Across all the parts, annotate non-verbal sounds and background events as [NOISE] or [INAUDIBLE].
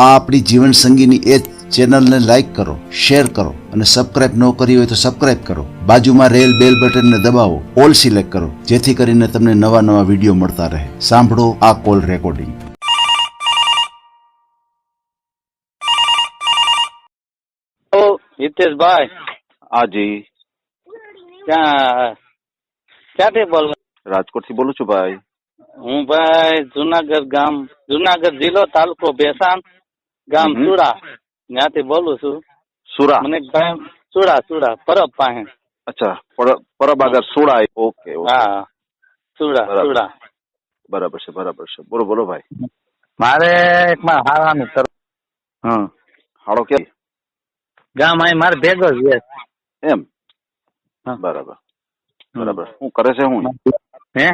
આ આપણી જીવન સંગીની એ ચેનલને લાઈક કરો શેર કરો અને સબસ્ક્રાઇબ ન કરી હોય તો સબસ્ક્રાઇબ કરો. બાજુમાં રેલ બેલ બટનને દબાવો ઓલ સિલેક્ટ કરો જેથી કરીને તમને નવા નવા વીડિયો મળતા રહે. સાંભળો આ કોલ રેકોર્ડિંગ હિતેશભાઈ. હાજી ક્યાં ક્યાંથી બોલો? રાજકોટથી બોલું છું ભાઈ. હું ભાઈ જુનાગઢ ગામ જુનાગઢ જિલ્લો તાલુકો ભેસાણ. ગામ સુરા. ત્યાંથી બોલું છું સુરા. મને ગામ સુરા સુરા પરબ પાસે અચ્છા પર- પરબ આગળ સુરા ઓકે ઓકે. હા સુરા બરાબર. બરાબર છે બરાબર છે. બોલો બોલો ભાઈ. મારે એક માં હારાનું કર હા. હાડો કે? ગામ અહીં મારે ભેગો જ છે. એમ? હા. બરાબર. બરાબર. હું કરે છે હું? હે?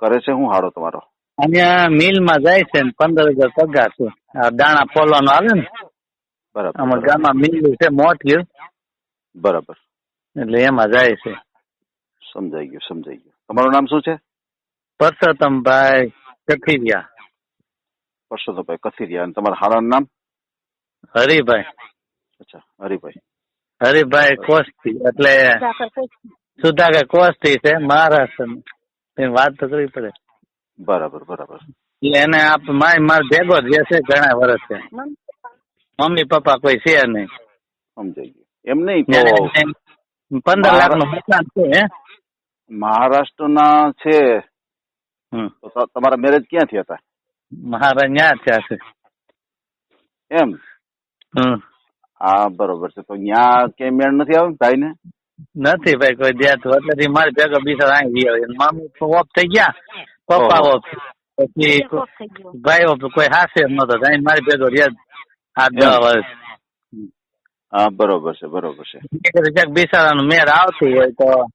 કરે છે હું હાડો તમારો? અહીંયા મિલમાં જાય છે ને પંદર હજાર પગાર છે. આ દાણા પોલાનો આવે ને બરાબર. અમારા ગામમાં મિલ છે મોટી બરાબર. એટલે એમાં જાય છે. સમજાઈ ગયું સમજાઈ ગયું. તમારું નામ શું છે? પરસોત્તમભાઈ કથિરિયા. પરસોત્તમભાઈ કથિરિયા. અને તમારા હાલાનું નામ? હરિભાઈ. અચ્છા હરિભાઈ. હરિભાઈ કોસ્તી એટલે સુધાકર કોસ્તી. છે મહારાષ્ટ્ર એની વાત તો કરવી પડે. બરાબર બરાબર. એને આપ માય માર ભેગો જ રહેશે ઘણા વર્ષ છે મમ્મી પપ્પા કોઈ છે નહીં. સમજાઈ ગયું. એમ નહીં તો પંદર લાખનું મકાન છે મહારાષ્ટ્રના છે. તો તમારા મેરેજ ક્યાંથી હતા? મારા ન્યા થયા છે. એમ. હા બરોબર છે. તો ત્યાં કે મેળ નથી આવ્યો ભાઈ ને નથી ભાઈ કોઈ દેતું એટલે મારી ભેગો બીજા આવી. ગયો મમ્મી ઓફ થઈ ગયા. પપ્પા. ઓફ. પછી ભાઈ ઓફ કોઈ હાસે એમ નતો. અહીં મારી ભેગો રહ્યા આઠ દસ વર્ષ હા બરોબર છે બરોબર છે. ક્યાંક બિચારાનું મેર આવતી હોય તો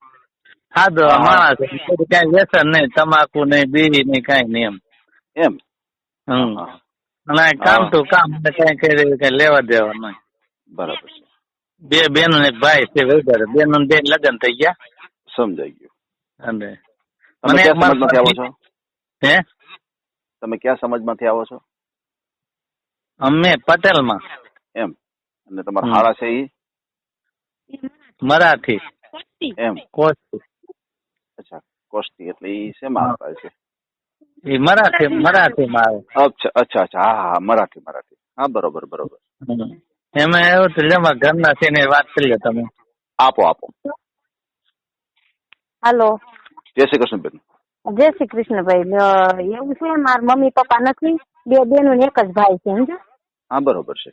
સાદો માણસ કઈ વ્યસન નહીં તમાકુ નહીં બીડી નહીં કઈ નહીં એમ. એમ? હમ. અને કામ. તો કામ એટલે કઈ કઈ કઈ લેવા દેવા નહીં. બરાબર છે. બે બેનો ને એક ભાઈ છે વધારે બેનો ને બે લગ્ન થઈ ગયા. સમજાઈ ગયું. અને મને એક સમાજમાંથી આવો છો? હે? તમે ક્યાં સમાજમાંથી આવો છો? અમે પટેલમાં. એમ. અને તમારા. હાળા છે ઈ? મરાઠી. એમ. કોસ્તી અચ્છા કોસ્તી એટલે ઈ શેમાં આવે છે? એ મરાઠી મરાઠી માં આવે. અચ્છા અચ્છા અચ્છા. હા હા મરાઠી મરાઠી. હા બરોબર બરોબર. એમાં એવું છે જેમાં ઘરના છે ને વાત કરી લો તમે. આપો આપો. હાલો. જય શ્રી કૃષ્ણ બેન. જય શ્રી કૃષ્ણભાઈ એવું છે મારા મમ્મી પપ્પા નથી બે બેનો ને એક જ ભાઈ છે સમજો હા બરોબર છે.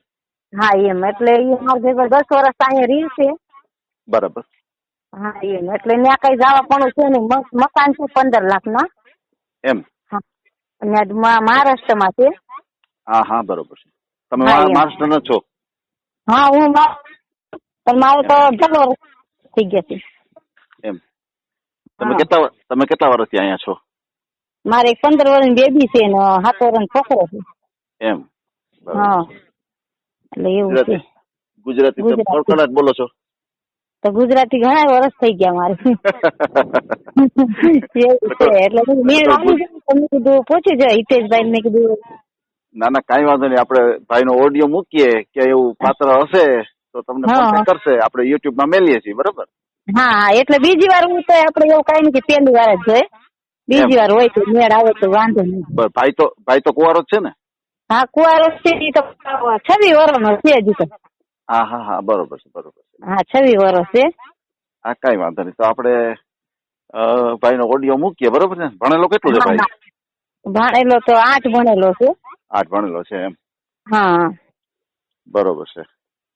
હા એમ. એટલે એ મારા ભેગો દસ વર્ષ અહીંયા રહી છે. બરાબર. હા એમ. એટલે ત્યાં કઈ જવા પણ છે નહીં. મકાન છે પંદર લાખ ના એમ મા- મહારાષ્ટ્રમાં છે. હા હા બરોબર છે. તમે હા, મહા- મહારાષ્ટ્રના છો? હા હું પણ મારે તો ચાલો થઈ ગયા છે તમે. કેટલા તમે કેટલા વર્ષથી અહીંયા છો? મારે એક પંદર વર્ષની બેબી છે ને સાત વર્ષનો છોકરો છે. એમ? હા. એટલે એવું છે. ગુજરાતી? તમે. બોલો છો? તો ગુજરાતી ઘણા વર્ષ થઈ ગયા મારે. [LAUGHS] એવું છે. એટલે મેં આવી જાય કીધું પૂછી જાય હિતેશભાઈ ને કીધું. ના ના કઈ વાંધો નહીં. આપણે ભાઈનો ઓડિયો મૂકીએ. કે એવું પાત્ર હશે તો તમને. કોન્ટેક્ટ કરશે. આપણે યુટ્યુબમાં મેલીએ છીએ બરાબર? હા હા એટલે બીજી વાર હું તો આપણે એવું કઈ નથી પહેલી વાર જ જોઈએ બીજી વાર હોય તો મેળ આવે તો વાંધો નહીં. ભાઈ તો ભાઈ તો કુવારો જ છે ને? હા કુવારો છે એ તો છવી વર્ષનો છે હજી તો. હા હા હા બરોબર છે બરોબર છે. હા છવી વર્ષ છે. હા કઈ વાંધો નહીં. તો આપણે ભાઈનો ઓડિયો મૂકીએ બરોબર છે ભણેલો કેટલું છે ભાઈ? ભણેલો તો આઠ ભણેલો છે. આઠ ભણેલો છે એમ? હા. બરોબર છે.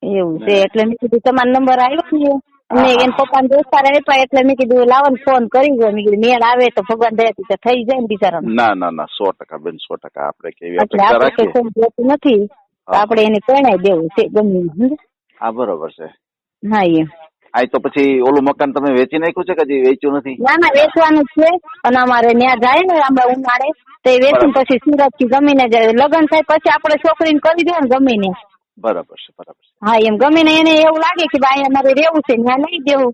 એવું છે એટલે મેં કીધું તમારો નંબર આવ્યો ને હા. એને પપ્પાને દોસ્તાર આપ્યા એટલે મેં કીધું લાવો ને ફોન કરી દો મેં કીધું મેળ આવે તો ભગવાન દયાથી તો થઈ જાય ને બિચારા ના ના ના સો ટકા બેન સો ટકા. આપણે કેવી આપણે નથી. આપણે એને પરણાઈ દેવું છે ગમે હા બરોબર છે. હા એ. આ તો પછી ઓલું મકાન તમે વેચી નાખ્યું છે કે હજી વેચ્યું નથી? ના ના વેચવાનું છે. અને અમારે ત્યાં જાય ને હમણાં ઉનાળે. તો એ વેચીને. પછી સુરતથી ગમીને જાય. લગ્ન થાય પછી આપણે છોકરીને કરી દે ને ગમીને. બરાબર છે બરાબર છે. હા એમ ગમીને એને એવું લાગે કે ભાઈ અમારે રહેવું છે ત્યાં લઈ દેવું.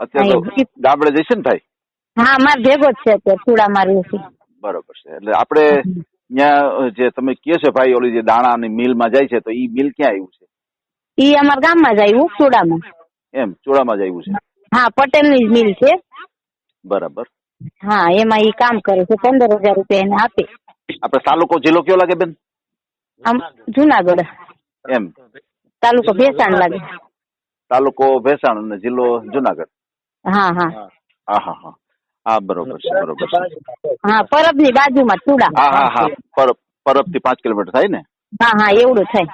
અત્યારે તો ગામડે જઈશે ને ભાઈ? હા મારે ભેગો જ છે અત્યારે થોડા રહે છે. બરોબર છે. એટલે આપણે ત્યાં જે તમે કહે છો ભાઈ ઓલી જે દાણાની મિલમાં જાય છે તો ઈ મિલ ક્યાં આવ્યું છે? ઈ અમારા ગામમાં જ આવ્યું ચોડામાં. એમ ચોડામાં જ આવ્યું છે? હા પટેલની જ મિલ છે. બરાબર. હા એમાં ઈ કામ કરે છે પંદર હજાર રૂપિયા એને આપે. આપણે તાલુકો જિલ્લો કયો લાગે બેન? આમ જુનાગઢ. એમ. તાલુકો ભેસાણ લાગે. તાલુકો ભેસાણ અને જિલ્લો જુનાગઢ. હા હા. હા. હા હા હા. બરોબર છે બરોબર છે. હા પરબની બાજુમાં ચુડા. હા હા હા. પરબ પરબથી પાંચ કિલોમીટર થાય ને? હા હા એવડું થાય.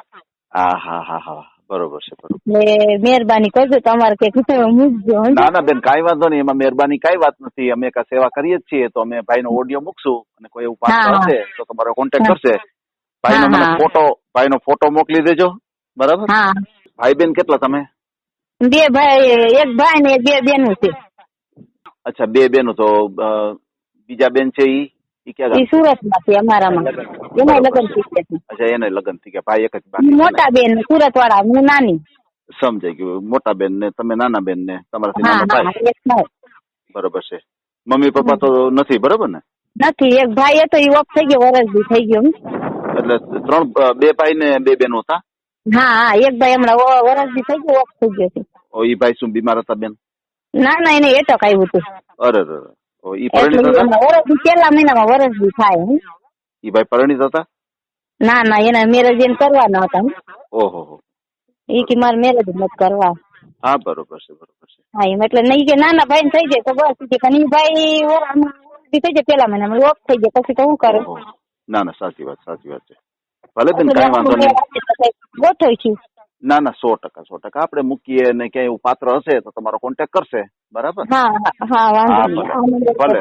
હા હા હા હા. બરોબર છે બરોબર. એટલે મહેરબાની કરજો તમારે કંઈક મૂકજો ના. ના બેન કાઈ વાંધો નહીં. એમાં મહેરબાની કાઈ વાત નથી. અમે કા સેવા કરીએ જ છીએ તો અમે ભાઈનો ઓડિયો મૂકશું. અને કોઈ એવું પાત્ર. હશે તો તમારો કોન્ટેક્ટ કરશે. ભાઈનો મને હા. ફોટો ભાઈનો ફોટો મોકલી દેજો. બરાબર? હા. ભાઈ બેન કેટલા તમે? બે ભાઈ એક ભાઈ ને બે બેનું છે. અચ્છા બે બેનો. તો અ, બીજા બેન છે ઈ? ઈ ક્યાં ગામ? ઈ સુરતમાં છે અમારામાં. એના લગ્ન થઈ ગયા અચ્છા એને લગ્ન થઈ ગયા. ભાઈ એક જ બાકી છે મોટા બેન સુરત વાળા હું નાની. સમજાઈ ગયું. મોટા બેન ને તમે નાના બેન ને? તમારાથી હા નાનો હા ભાઈ? એક ભાઈ. બરોબર છે. મમ્મી પપ્પા તો નથી બરોબર ને? નથી એક ભાઈ હતો ઈ ઓફ થઈ ગયો વરસ બી થઈ ગયો હમ. એટલે ત્રણ બે ભાઈ ને બે બેનો હતા? હા હા એક ભાઈ હમણાં વરસ થઈ ગયો ઓફ થઈ ગયો છે. ઓ ઈ ભાઈ શું બીમાર હતા બેન? ના ના એને એટક આવ્યું હતું. અરે અરે. ઓ ઈ પરિણીત હતા? વરસથી પેલા મહિનામાં વરસથી થાય. ઈ ભાઈ પરિણીત હતા? ના ના એના મેરેજ એને કરવાના હતા. ઓહો હો ઈ કે મારે મેરેજ મત કરવા. હા બરોબર છે બરોબર છે. હા એમ એટલે નહીં કે નાના ભાઈ ને થઈ જાય તો બસ કે પણ ભાઈ બી થઈ જાય પેલા મહિનામાં ઓફ થઈ જાય પછી તો હું કરું. ના ના સાચી વાત સાચી વાત છે. ભલે બેન કઈ વાંધો નહીં. ગોઠવીશું ના ના સો ટકા સો ટકા. આપણે મૂકીએ ને ક્યાંય એવું પાત્ર હશે તો તમારો કોન્ટેક્ટ કરશે. બરાબર? ભલે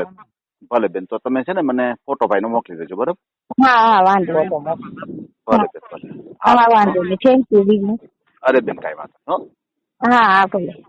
ભલે બેન તો તમે છે ને મને ફોટો ભાઈનો મોકલી દેજો બરાબર? હા હા વાંધો ભલે બેન ભલે. હા વાંધો નહીં. થેન્ક યુ અરે બેન કઈ વાંધો હા. હા ભલે. હા